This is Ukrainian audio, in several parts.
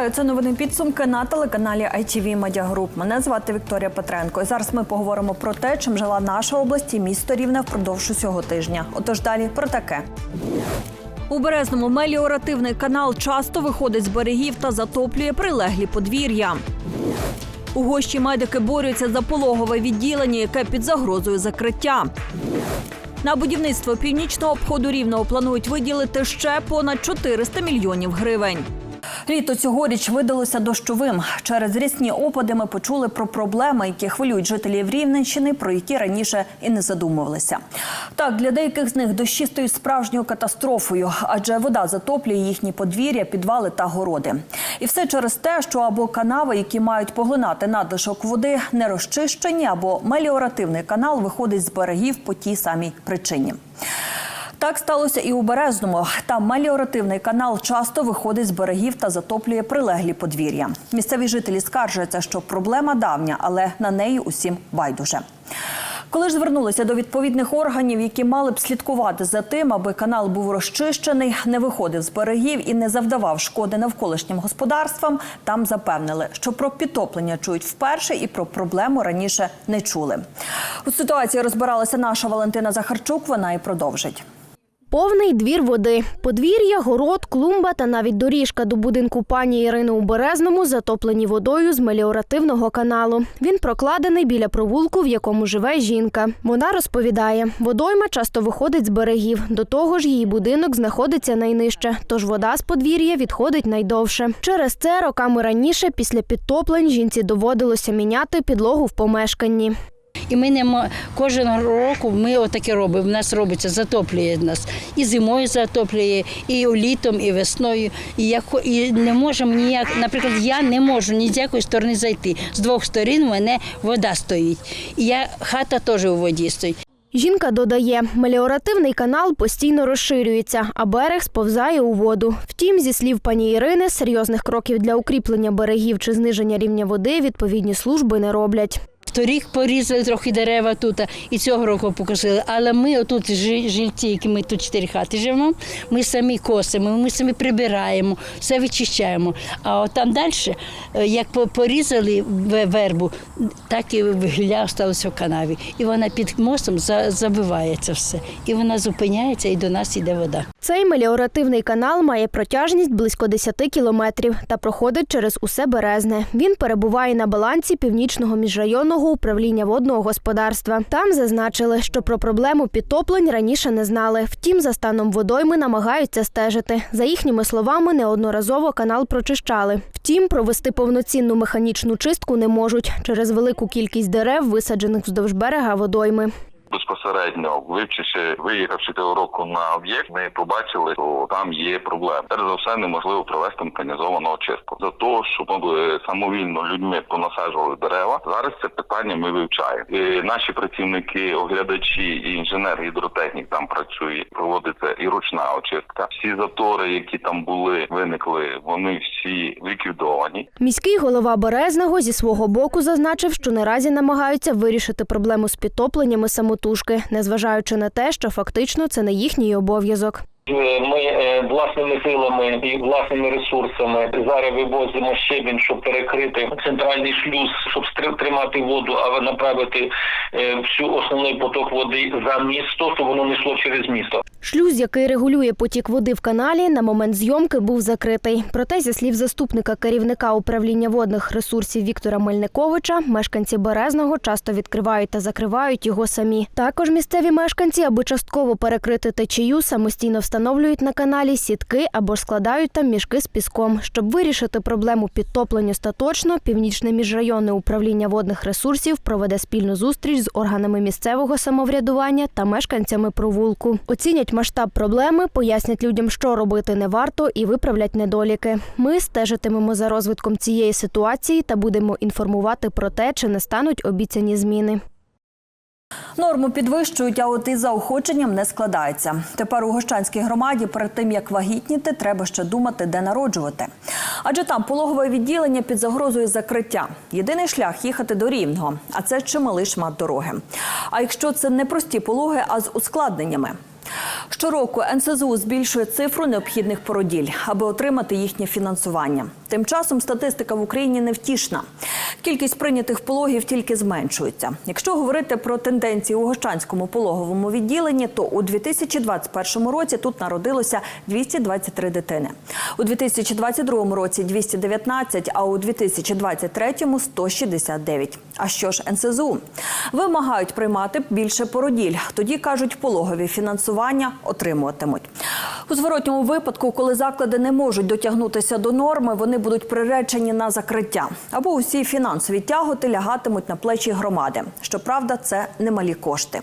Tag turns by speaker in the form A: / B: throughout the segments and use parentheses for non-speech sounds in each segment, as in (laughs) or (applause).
A: Вітаю, це новини підсумки на телеканалі ITV Media Group. Мене звати Вікторія Петренко. І зараз ми поговоримо про те, чим жила наша область і місто Рівне впродовж усього тижня. Отож далі про таке. У Березному меліоративний канал часто виходить з берегів та затоплює прилеглі подвір'я. У гощі медики борються за пологове відділення, яке під загрозою закриття. На будівництво північного обходу рівного планують виділити ще понад 400 мільйонів гривень. Літо цьогоріч видалося дощовим. Через рясні опади ми почули про проблеми, які хвилюють жителів Рівненщини, про які раніше і не задумувалися. Так, для деяких з них дощі стають справжньою катастрофою, адже вода затоплює їхні подвір'я, підвали та городи. І все через те, що або канави, які мають поглинати надлишок води, не розчищені, або меліоративний канал виходить з берегів по тій самій причині. Так сталося і у Березному. Там меліоративний канал часто виходить з берегів та затоплює прилеглі подвір'я. Місцеві жителі скаржаться, що проблема давня, але на неї усім байдуже. Коли ж звернулися до відповідних органів, які мали б слідкувати за тим, аби канал був розчищений, не виходив з берегів і не завдавав шкоди навколишнім господарствам, там запевнили, що про підтоплення чують вперше і про проблему раніше не чули. У ситуації розбиралася наша Валентина Захарчук. Вона і продовжить.
B: Повний двір води. Подвір'я, город, клумба та навіть доріжка до будинку пані Ірини у Березному затоплені водою з меліоративного каналу. Він прокладений біля провулку, в якому живе жінка. Вона розповідає, водойма часто виходить з берегів. До того ж, її будинок знаходиться найнижче, тож вода з подвір'я відходить найдовше. Через це роками раніше, після підтоплень, жінці доводилося міняти підлогу в помешканні.
C: І ми не кожен року ми отаке робимо. В нас робиться, затоплює нас. І зимою затоплює, і літом, і весною. І, я, і не можемо ніяк, наприклад, я не можу ні з якої сторони зайти. З двох сторін мене вода стоїть. І я, хата теж у воді стоїть.
B: Жінка додає, меліоративний канал постійно розширюється, а берег сповзає у воду. Втім, зі слів пані Ірини, серйозних кроків для укріплення берегів чи зниження рівня води відповідні служби не роблять.
C: Торік порізали трохи дерева тут, і цього року покосили. Але ми отут жи- жильці, які ми тут чотири хати живемо, ми самі косимо, ми самі прибираємо, все вичищаємо. А от там далі, е, як порізали вербу, так і гілля залишилося в канаві. І вона під мостом забивається все. І вона зупиняється, і до нас йде вода.
B: Цей меліоративний канал має протяжність близько 10 кілометрів та проходить через усе Березне. Він перебуває на балансі північного міжрайонного управління водного господарства. Там зазначили, що про проблему підтоплень раніше не знали. Втім, за станом водойми намагаються стежити. За їхніми словами, неодноразово канал прочищали. Втім, провести повноцінну механічну чистку не можуть через велику кількість дерев, висаджених вздовж берега водойми.
D: Безпосередньо вивчивши, виїхавши цього року на об'єкт, ми побачили, що там є проблеми. Перш за все, неможливо провести механізовану очистку. За того, щоб ми самовільно людьми понасаджували дерева. Зараз це питання ми вивчаємо. І наші працівники, оглядачі і інженер гідротехнік там працює. Проводиться і ручна очистка. Всі затори, які там були, виникли, вони всі ліквідовані.
B: Міський голова Березного зі свого боку зазначив, що наразі намагаються вирішити проблему з підтопленнями самотужки, незважаючи на те, що фактично це не їхній обов'язок.
E: Е, Ми е, власними силами і власними ресурсами зараз вивозимо щебінь, щоб перекрити центральний шлюз, щоб тримати воду, а направити е, всю основний поток води за місто, щоб воно не йшло через місто.
B: Шлюз, який регулює потік води в каналі, на момент зйомки був закритий. Проте, зі слів заступника керівника управління водних ресурсів Віктора Мельниковича, мешканці Березного часто відкривають та закривають його самі. Також місцеві мешканці, аби частково перекрити течію, самостійно встановлюють на каналі сітки або складають там мішки з піском. Щоб вирішити проблему підтоплень остаточно, північне міжрайонне управління водних ресурсів проведе спільну зустріч з органами місцевого самоврядування та мешканцями провулку. Оцінять масштаб проблеми, пояснять людям, що робити не варто, і виправлять недоліки. Ми стежитимемо за розвитком цієї ситуації та будемо інформувати про те, чи не стануть обіцяні зміни.
A: Норму підвищують, а от із заохоченням не складається. Тепер у Гощанській громаді перед тим як вагітніти, треба ще думати, де народжувати. Адже там пологове відділення під загрозою закриття. Єдиний шлях їхати до рівного, а це чималий шмат дороги. А якщо це не прості пологи, а з ускладненнями. Щороку НСЗУ збільшує цифру необхідних породіль, аби отримати їхнє фінансування. Тим часом статистика в Україні невтішна. Кількість прийнятих пологів тільки зменшується. Якщо говорити про тенденції у Гощанському пологовому відділенні, то у 2021 році тут народилося 223 дитини. У 2022 році 219, а у 2023 – 169. А що ж НСЗУ? Вимагають приймати більше породіль. Тоді, кажуть, пологові фінансування отримуватимуть. У зворотньому випадку, коли заклади не можуть дотягнутися до норми, вони будуть приречені на закриття. Або усі фінансові тяготи лягатимуть на плечі громади. Щоправда, це немалі кошти.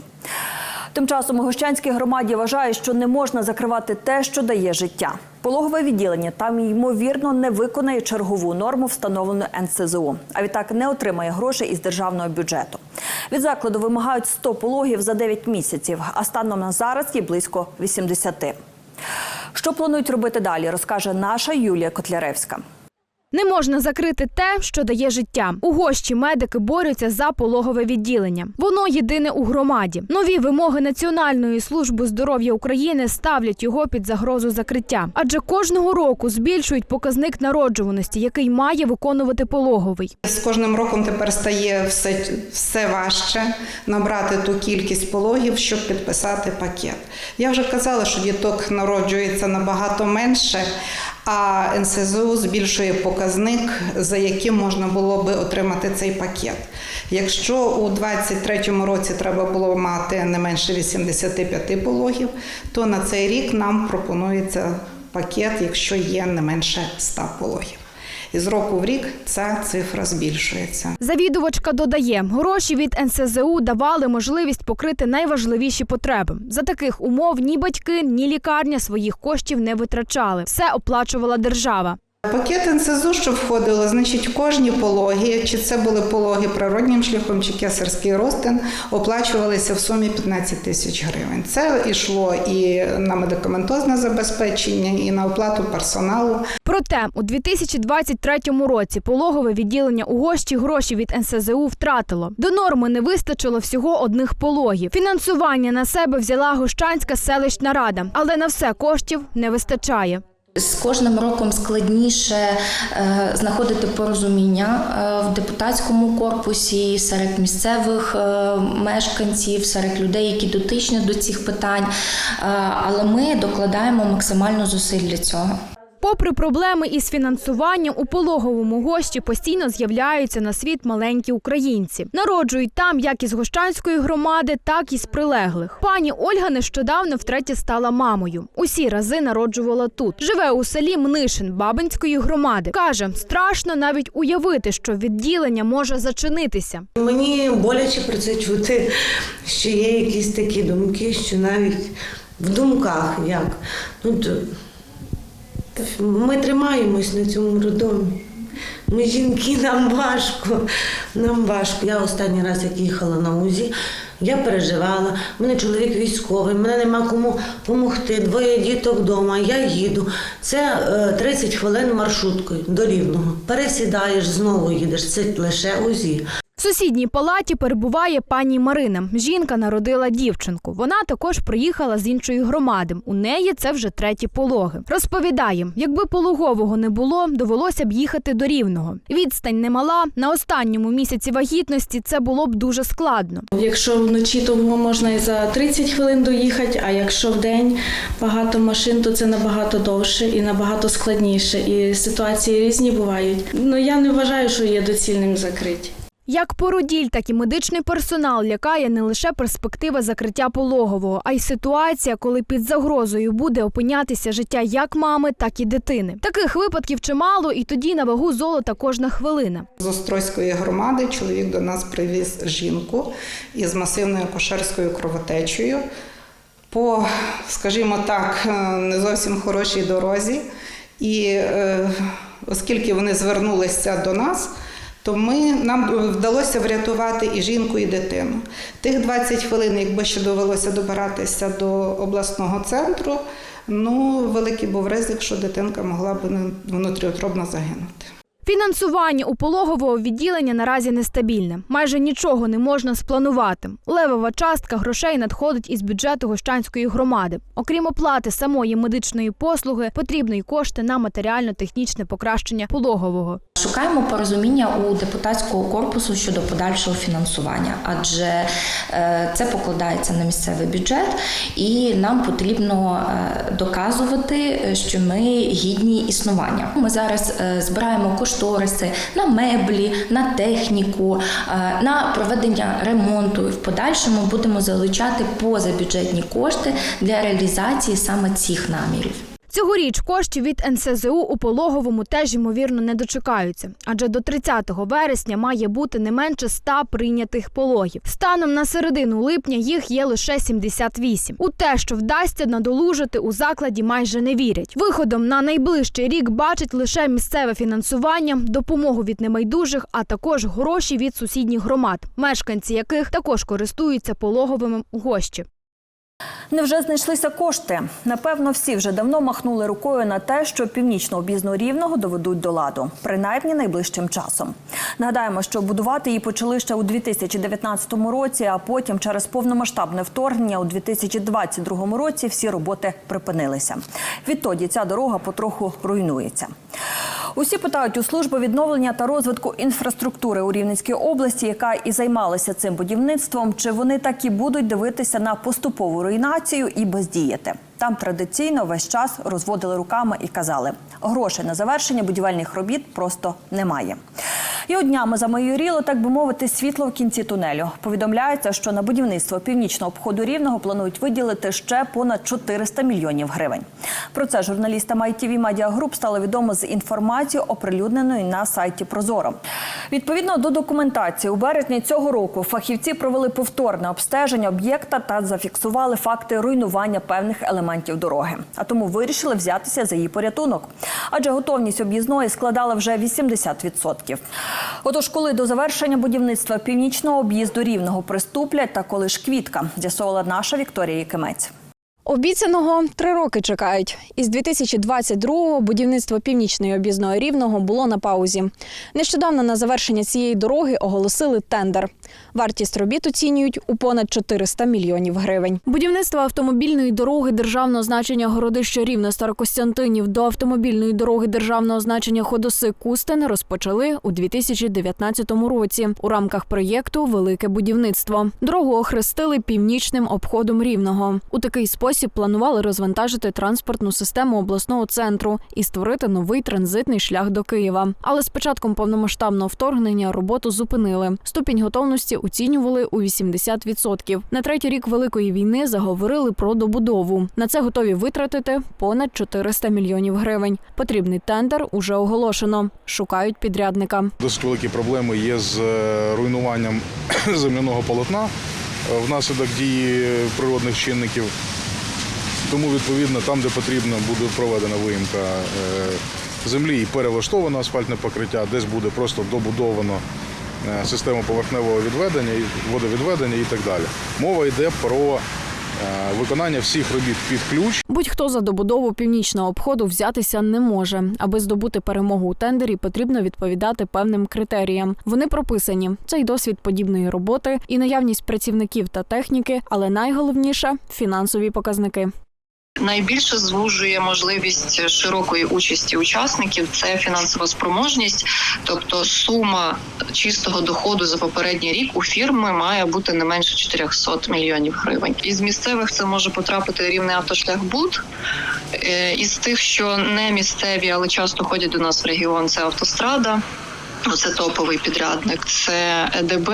A: Тим часом у Гощанській громаді вважає, що не можна закривати те, що дає життя. Пологове відділення там ймовірно не виконає чергову норму, встановлену НСЗУ, а відтак не отримає грошей із державного бюджету. Від закладу вимагають 100 пологів за 9 місяців, а станом на зараз є близько 80. Що планують робити далі, розкаже наша Юлія Котляревська.
F: Не можна закрити те, що дає життя. У гощі медики борються за пологове відділення. Воно єдине у громаді. Нові вимоги Національної служби здоров'я України ставлять його під загрозу закриття, адже кожного року збільшують показник народжуваності, який має виконувати пологовий.
G: З кожним роком тепер стає все, все важче набрати ту кількість пологів, щоб підписати пакет. Я вже казала, що діток народжується набагато менше, а НСЗУ збільшує показник, за яким можна було би отримати цей пакет. Якщо у 2023 році треба було мати не менше 85 пологів, то на цей рік нам пропонується пакет, якщо є не менше 100 пологів. І з року в рік ця цифра збільшується.
F: Завідувачка додає, гроші від НСЗУ давали можливість покрити найважливіші потреби. За таких умов ні батьки, ні лікарня своїх коштів не витрачали. Все оплачувала держава.
G: Пакет НСЗУ, що входило, значить, кожні пологи, чи це були пологи природнім шляхом, чи кесарський розтин, оплачувалися в сумі 15 тисяч гривень. Це йшло і на медикаментозне забезпечення, і на оплату персоналу.
F: Проте у 2023 році пологове відділення у гощі гроші від НСЗУ втратило. До норми не вистачило всього одних пологів. Фінансування на себе взяла Гощанська селищна рада, але на все коштів не вистачає.
H: З кожним роком складніше е, знаходити порозуміння е, в депутатському корпусі серед місцевих е, мешканців, серед людей, які дотичні до цих питань. Але ми докладаємо максимально зусиль для цього.
F: Попри проблеми із фінансуванням, у пологовому гощі постійно з'являються на світ маленькі українці. Народжують там як із гощанської громади, так і з прилеглих. Пані Ольга нещодавно втретє стала мамою. Усі рази народжувала тут. Живе у селі Мнишин Бабинської громади. Каже, страшно навіть уявити, що відділення може зачинитися.
I: Мені боляче про це чути, що є якісь такі думки, що навіть в думках як. Ну, то, ми тримаємось на цьому роддомі. Ми жінки, нам важко, нам важко. Я останній раз, як їхала на УЗІ, я переживала. У мене чоловік військовий, мене нема кому допомогти. Двоє діток вдома, я їду. Це е, 30 хвилин маршруткою до рівного. Пересідаєш, знову їдеш. Це лише УЗІ.
F: Сусідній палаті перебуває пані Марина. Жінка народила дівчинку. Вона також приїхала з іншої громади. У неї це вже треті пологи. Розповідає, якби пологового не було, довелося б їхати до рівного. Відстань немала. На останньому місяці вагітності це було б дуже складно.
J: Якщо вночі, то можна і за 30 хвилин доїхати, а якщо в день багато машин, то це набагато довше і набагато складніше. І ситуації різні бувають. Ну я не вважаю, що є доцільним закриті.
F: Як породіль, так і медичний персонал лякає не лише перспектива закриття пологового, а й ситуація, коли під загрозою буде опинятися життя як мами, так і дитини. Таких випадків чимало, і тоді на вагу золота кожна хвилина.
G: З Острозької громади чоловік до нас привіз жінку із масивною акушерською кровотечею по, скажімо так, е, не зовсім хорошій дорозі. І е, оскільки вони звернулися до нас, то ми, нам вдалося врятувати і жінку, і дитину. Тих 20 хвилин, якби ще довелося добиратися до обласного центру, ну, великий був ризик, що дитинка могла б внутріутробно загинути.
K: Фінансування у пологового відділення наразі нестабільне. Майже нічого не можна спланувати. Левова частка грошей надходить із бюджету Гощанської громади. Окрім оплати самої медичної послуги, потрібні й кошти на матеріально-технічне покращення пологового.
H: Шукаємо порозуміння у депутатського корпусу щодо подальшого фінансування, адже е, це покладається на місцевий бюджет, і нам потрібно е, доказувати, е, що ми гідні існування. Ми зараз збираємо кошториси на меблі, на техніку, е, на проведення ремонту. І в подальшому будемо залучати позабюджетні кошти для реалізації саме цих намірів.
K: Цьогоріч коштів від НСЗУ у пологовому теж ймовірно не дочекаються, адже до 30 вересня має бути не менше 100 прийнятих пологів. Станом на середину липня їх є лише 78. У те, що вдасться надолужити у закладі, майже не вірять. Виходом на найближчий рік бачить лише місцеве фінансування, допомогу від небайдужих, а також гроші від сусідніх громад, мешканці яких також користуються пологовими у гощі.
A: Невже знайшлися кошти? Напевно, всі вже давно махнули рукою на те, що північно об'їзну рівного доведуть до ладу, принаймні найближчим часом. Нагадаємо, що будувати її почали ще у 2019 році, а потім через повномасштабне вторгнення у 2022 році всі роботи припинилися. Відтоді ця дорога потроху руйнується. Усі питають у служби відновлення та розвитку інфраструктури у Рівненській області, яка і займалася цим будівництвом. Чи вони так і будуть дивитися на поступову руйнацію і бездіяти? Там традиційно весь час розводили руками і казали, грошей на завершення будівельних робіт просто немає. І от днями замайоріло, так би мовити, світло в кінці тунелю. Повідомляється, що на будівництво північного обходу рівного планують виділити ще понад 400 мільйонів гривень. Про це журналістам ITV Media Group стало відомо з інформацією, оприлюдненою на сайті Прозоро. Відповідно до документації, у березні цього року фахівці провели повторне обстеження об'єкта та зафіксували факти руйнування певних елементів дороги. А тому вирішили взятися за її порятунок. Адже готовність об'їзної складала вже 80%. Отож, коли до завершення будівництва північного об'їзду рівного приступлять та коли ж квітка, з'ясовувала наша Вікторія Якимець.
L: Обіцяного три роки чекають. Із 2022-го будівництво північної об'їзної рівного було на паузі. Нещодавно на завершення цієї дороги оголосили тендер. Вартість робіт оцінюють у понад 400 мільйонів гривень.
K: Будівництво автомобільної дороги державного значення Городище Рівне Старокостянтинів до автомобільної дороги державного значення Ходоси Кустин розпочали у 2019 році у рамках проєкту Велике будівництво. Дорогу охрестили північним обходом рівного. У такий спосіб планували розвантажити транспортну систему обласного центру і створити новий транзитний шлях до Києва. Але з початком повномасштабного вторгнення роботу зупинили. Ступінь готовності оцінювали у 80%. На третій рік великої війни заговорили про добудову. На це готові витратити понад 400 мільйонів гривень. Потрібний тендер уже оголошено. Шукають підрядника.
M: Досить великі проблеми є з е, руйнуванням (clears throat) земляного полотна е, внаслідок дії природних чинників. Тому, відповідно, там, де потрібно, буде проведена виїмка е, землі і перелаштовано асфальтне покриття, десь буде просто добудовано е, систему поверхневого відведення, водовідведення і так далі. Мова йде про е, виконання всіх робіт під ключ.
K: Будь-хто за добудову північного обходу взятися не може. Аби здобути перемогу у тендері, потрібно відповідати певним критеріям. Вони прописані: це й досвід подібної роботи, і наявність працівників та техніки, але найголовніше фінансові показники.
N: Найбільше звужує можливість широкої участі учасників це фінансова спроможність, тобто сума чистого доходу за попередній рік у фірми має бути не менше 400 мільйонів гривень. Із місцевих це може потрапити рівний автошлях БУД. Е, Із тих, що не місцеві, але часто ходять до нас в регіон, це автострада. Це топовий підрядник, це ЕДБ.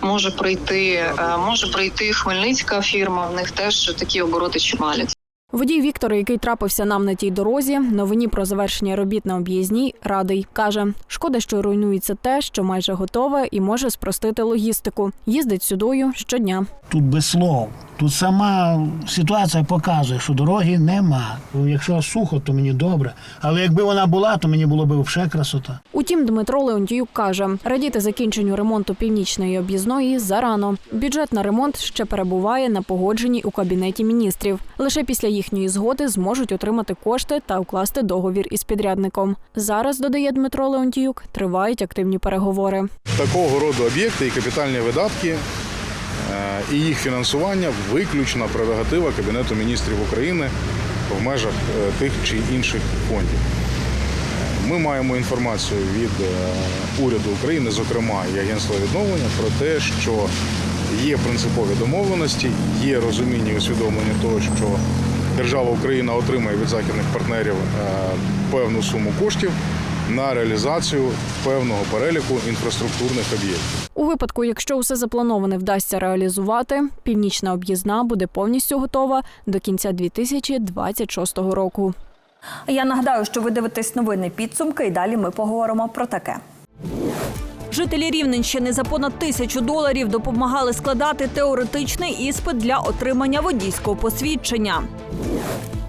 N: Може прийти, е, може прийти Хмельницька фірма. В них теж такі обороти чималі.
K: Водій Віктор, який трапився нам на тій дорозі, новині про завершення робіт на об'їзній радий. каже: шкода, що руйнується те, що майже готове, і може спростити логістику. Їздить сюдою щодня.
O: Тут без слов. Тут сама ситуація показує, що дороги нема. Ну, Якщо сухо, то мені добре. Але якби вона була, то мені було б ще красота.
K: Утім, Дмитро Леонтіюк каже, радіти закінченню ремонту північної об'їзної зарано. Бюджет на ремонт ще перебуває на погодженні у кабінеті міністрів. Лише після їхньої згоди зможуть отримати кошти та укласти договір із підрядником. Зараз додає Дмитро Леонтіюк, тривають активні переговори.
M: Такого роду об'єкти і капітальні видатки і їх фінансування виключна прерогатива Кабінету міністрів України в межах е, тих чи інших фондів. Ми маємо інформацію від е, уряду України, зокрема і Агентства відновлення, про те, що є принципові домовленості, є розуміння і усвідомлення того, що держава Україна отримає від західних партнерів е, певну суму коштів на реалізацію певного переліку інфраструктурних об'єктів.
K: У випадку, якщо усе заплановане вдасться реалізувати, північна об'їзна буде повністю готова до кінця 2026 року.
A: Я нагадаю, що ви дивитесь новини підсумки, і далі ми поговоримо про таке. Жителі Рівненщини за понад тисячу доларів допомагали складати теоретичний іспит для отримання водійського посвідчення.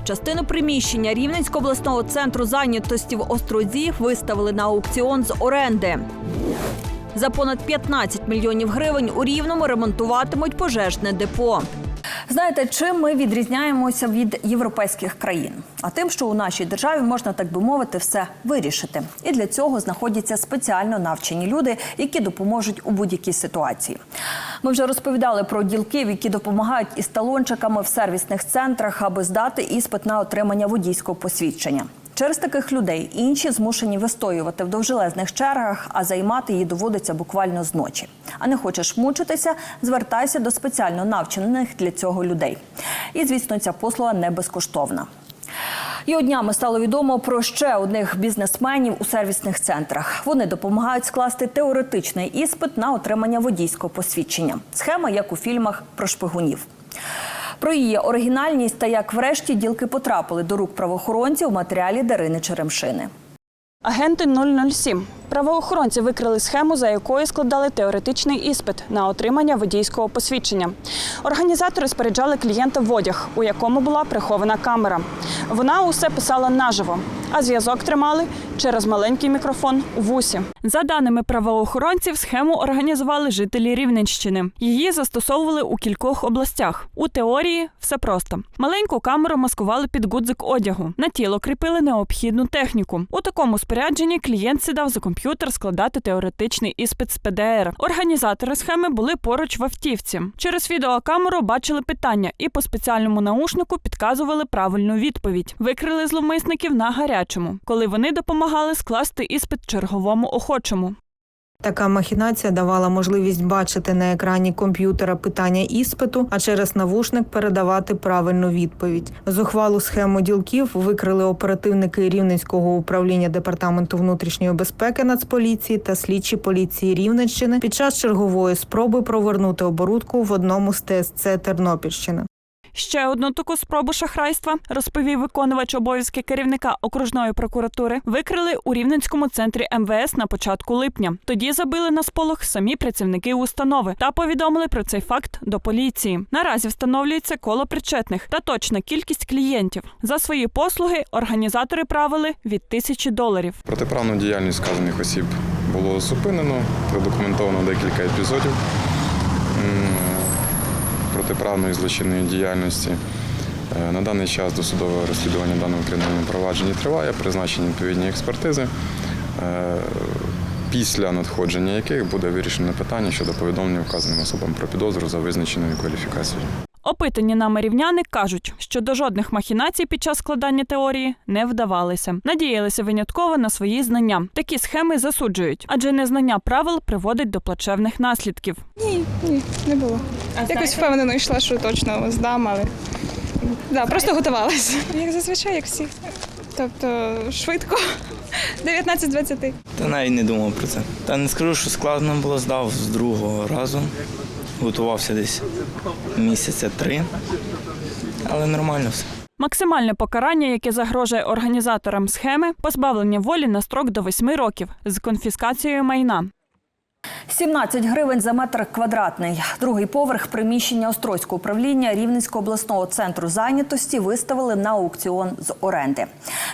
A: Частину приміщення Рівненського обласного центру зайнятості в Острозі виставили на аукціон з оренди. За понад 15 мільйонів гривень у Рівному ремонтуватимуть пожежне депо. Знаєте, чим ми відрізняємося від європейських країн? А тим, що у нашій державі можна так би мовити все вирішити. І для цього знаходяться спеціально навчені люди, які допоможуть у будь-якій ситуації. Ми вже розповідали про ділків, які допомагають із талончиками в сервісних центрах, аби здати іспит на отримання водійського посвідчення. Через таких людей інші змушені вистоювати в довжелезних чергах, а займати її доводиться буквально зночі. А не хочеш мучитися, звертайся до спеціально навчених для цього людей. І звісно, ця послуга не безкоштовна. І от днями стало відомо про ще одних бізнесменів у сервісних центрах. Вони допомагають скласти теоретичний іспит на отримання водійського посвідчення. Схема, як у фільмах про шпигунів. Про її оригінальність та як врешті ділки потрапили до рук правоохоронців у матеріалі Дарини Черемшини.
P: Агенти 007. Правоохоронці викрили схему, за якою складали теоретичний іспит на отримання водійського посвідчення. Організатори споряджали клієнта в одяг, у якому була прихована камера. Вона усе писала наживо, а зв'язок тримали через маленький мікрофон у вусі. За даними правоохоронців, схему організували жителі Рівненщини. Її застосовували у кількох областях. У теорії все просто. Маленьку камеру маскували під гудзик одягу. На тіло кріпили необхідну техніку. У такому спорядженні клієнт сідав за комп'ютер складати теоретичний іспит з ПДР. Організатори схеми були поруч в автівці. Через відеокамеру бачили питання і по спеціальному наушнику підказували правильну відповідь. Викрили зловмисників на гарячому, коли вони допомагали скласти іспит черговому охочому.
Q: Така махінація давала можливість бачити на екрані комп'ютера питання іспиту, а через навушник передавати правильну відповідь. Зухвалу схему ділків викрили оперативники Рівненського управління департаменту внутрішньої безпеки Нацполіції та слідчі поліції Рівненщини під час чергової спроби провернути оборудку в одному з ТСЦ Тернопільщини.
P: Ще одну таку спробу шахрайства, розповів виконувач обов'язки керівника окружної прокуратури, викрили у Рівненському центрі МВС на початку липня. Тоді забили на сполох самі працівники установи та повідомили про цей факт до поліції. Наразі встановлюється коло причетних та точна кількість клієнтів. За свої послуги організатори правили від тисячі доларів.
R: Протиправну діяльність вказаних осіб було зупинено, продокументовано декілька епізодів протиправної злочинної діяльності. Е, На даний час досудове розслідування даного кримінального провадження триває, призначені відповідні експертизи, е, після надходження яких буде вирішено питання щодо повідомлення вказаним особам про підозру за визначеною кваліфікацією.
P: Опитані нами рівняни кажуть, що до жодних махінацій під час складання теорії не вдавалися. Надіялися винятково на свої знання. Такі схеми засуджують, адже незнання правил приводить до плачевних наслідків.
S: Ні, ні, не було. Якось впевнено йшла, що точно здам, але да, просто готувалася. (laughs) Як зазвичай, як всі. Тобто швидко. (laughs) 19-20.
T: Та навіть не думав про це. Та не скажу, що складно було, здав з другого разу. Готувався десь місяця три, але нормально все.
P: Максимальне покарання, яке загрожує організаторам схеми, позбавлення волі на строк до 8 років з конфіскацією майна.
A: 17 гривень за метр квадратний. Другий поверх приміщення Острозького управління Рівненського обласного центру зайнятості виставили на аукціон з оренди.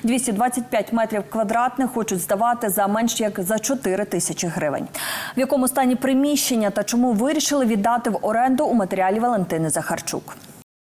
A: 225 метрів квадратних хочуть здавати за менш як за 4 тисячі гривень. В якому стані приміщення та чому вирішили віддати в оренду у матеріалі Валентини Захарчук.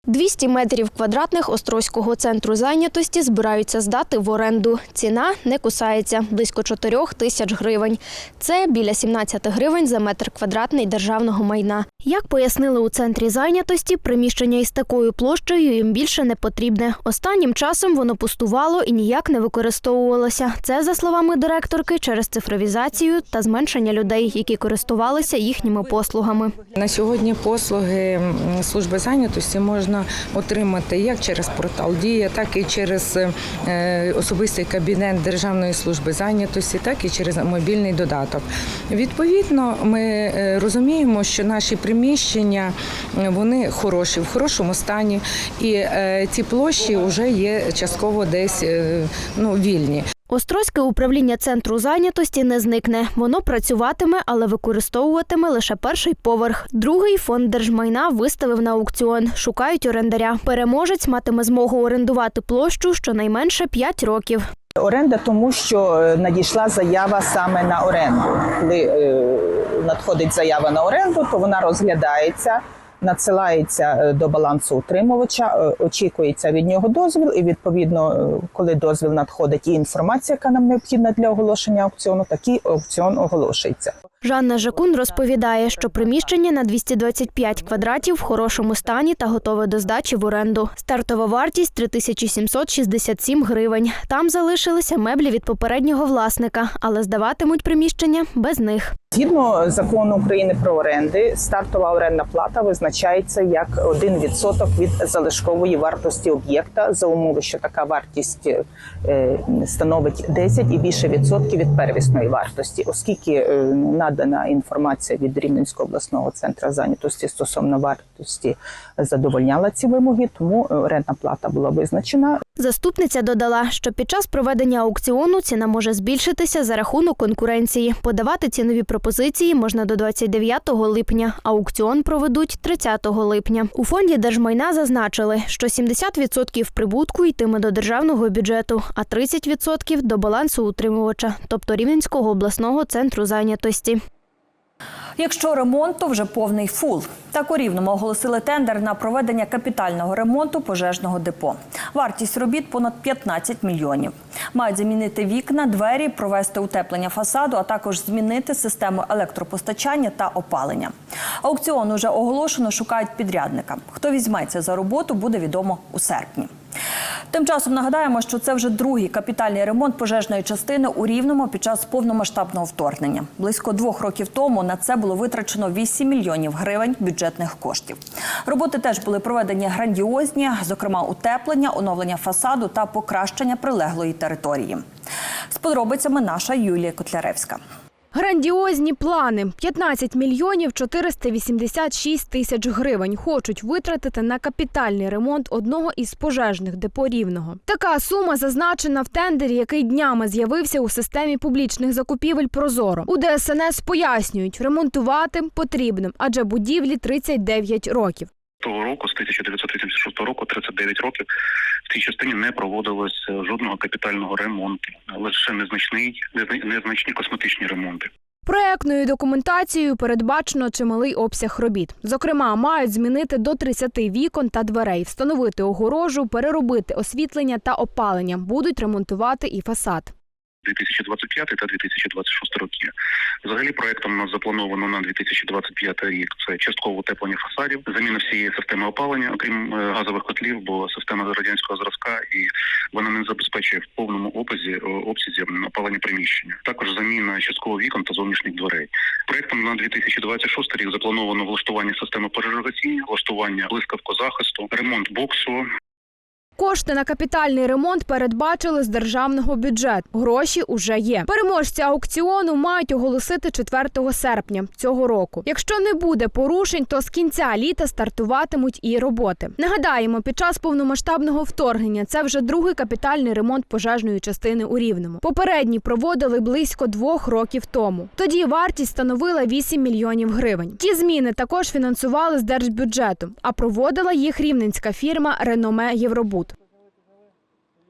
B: 200 метрів квадратних Острозького центру зайнятості збираються здати в оренду. Ціна не кусається – близько 4 тисяч гривень. Це біля 17 гривень за метр квадратний державного майна. Як пояснили у центрі зайнятості, приміщення із такою площею їм більше не потрібне. Останнім часом воно пустувало і ніяк не використовувалося. Це, за словами директорки, через цифровізацію та зменшення людей, які користувалися їхніми послугами.
U: На сьогодні послуги служби зайнятості можна отримати як через портал Дія, так і через е, особистий кабінет Державної служби зайнятості, так і через мобільний додаток. Відповідно, ми е, розуміємо, що наші приміщення е, вони хороші, в хорошому стані, і е, ці площі вже є частково десь е, ну, вільні.
B: Острозьке управління центру зайнятості не зникне. Воно працюватиме, але використовуватиме лише перший поверх. Другий фонд держмайна виставив на аукціон. Шукають орендаря. Переможець матиме змогу орендувати площу щонайменше 5 років.
V: Оренда, тому що е, надійшла заява саме на оренду. Коли е, надходить заява на оренду, то вона розглядається, надсилається е, до балансу утримувача, е, очікується від нього дозвіл, і відповідно, е, коли дозвіл надходить і інформація, яка нам необхідна для оголошення аукціону, такий аукціон оголошується.
B: Жанна Жакун розповідає, що приміщення на 225 квадратів в хорошому стані та готове до здачі в оренду. Стартова вартість 3767 гривень. Там залишилися меблі від попереднього власника, але здаватимуть приміщення без них.
V: Згідно закону України про оренди, стартова орендна плата визначається як 1% від залишкової вартості об'єкта за умови, що така вартість е, становить 10 і більше відсотків від первісної вартості, оскільки е, надана інформація від Рівненського обласного центру зайнятості стосовно вартості задовольняла ці вимоги, тому е, орендна плата була визначена
B: Заступниця додала, що під час проведення аукціону ціна може збільшитися за рахунок конкуренції. Подавати цінові пропозиції можна до 29 липня. Аукціон проведуть 30 липня. У фонді держмайна зазначили, що 70% прибутку йтиме до державного бюджету, а 30% – до балансу утримувача, тобто Рівненського обласного центру зайнятості.
A: Якщо ремонт, то вже повний фул. Так у Рівному оголосили тендер на проведення капітального ремонту пожежного депо. Вартість робіт понад 15 мільйонів. Мають замінити вікна, двері, провести утеплення фасаду, а також змінити систему електропостачання та опалення. Аукціон уже оголошено, шукають підрядника. Хто візьметься за роботу, буде відомо у серпні. Тим часом нагадаємо, що це вже другий капітальний ремонт пожежної частини у Рівному під час повномасштабного вторгнення. Близько двох років тому на це було витрачено 8 мільйонів гривень бюджетних коштів. Роботи теж були проведені грандіозні, зокрема утеплення, оновлення фасаду та покращення прилеглої території. З подробицями наша Юлія Котляревська.
K: Грандіозні плани 15 мільйонів 486 тисяч гривень хочуть витратити на капітальний ремонт одного із пожежних депо Рівного. Така сума зазначена в тендері, який днями з'явився у системі публічних закупівель Прозоро. У ДСНС пояснюють, ремонтувати потрібно, адже будівлі 39 років.
W: Того року, з 1986 року, 39 років, в цій частині не проводилось е, жодного капітального ремонту, лише незначний, незначні косметичні ремонти.
K: Проектною документацією передбачено чималий обсяг робіт. Зокрема, мають змінити до 30 вікон та дверей, встановити огорожу, переробити освітлення та опалення. Будуть ремонтувати і фасад.
W: 2025 та 2026 роки. Взагалі проектом у нас заплановано на 2025 рік. Це часткове утеплення фасадів, заміна всієї системи опалення, окрім е, газових котлів, бо система радянського зразка і вона не забезпечує в повному обсязі е, обсязі опалення приміщення. Також заміна частково вікон та зовнішніх дверей. Проектом на 2026 рік заплановано влаштування системи пожежогасіння, влаштування блискавкозахисту, ремонт боксу,
F: Кошти на капітальний ремонт передбачили з державного бюджету. Гроші уже є. Переможці аукціону мають оголосити 4 серпня цього року. Якщо не буде порушень, то з кінця літа стартуватимуть і роботи. Нагадаємо, під час повномасштабного вторгнення це вже другий капітальний ремонт пожежної частини у Рівному. Попередній проводили близько двох років тому. Тоді вартість становила 8 мільйонів гривень. Ті зміни також фінансували з держбюджету, а проводила їх рівненська фірма Реноме Євробуд.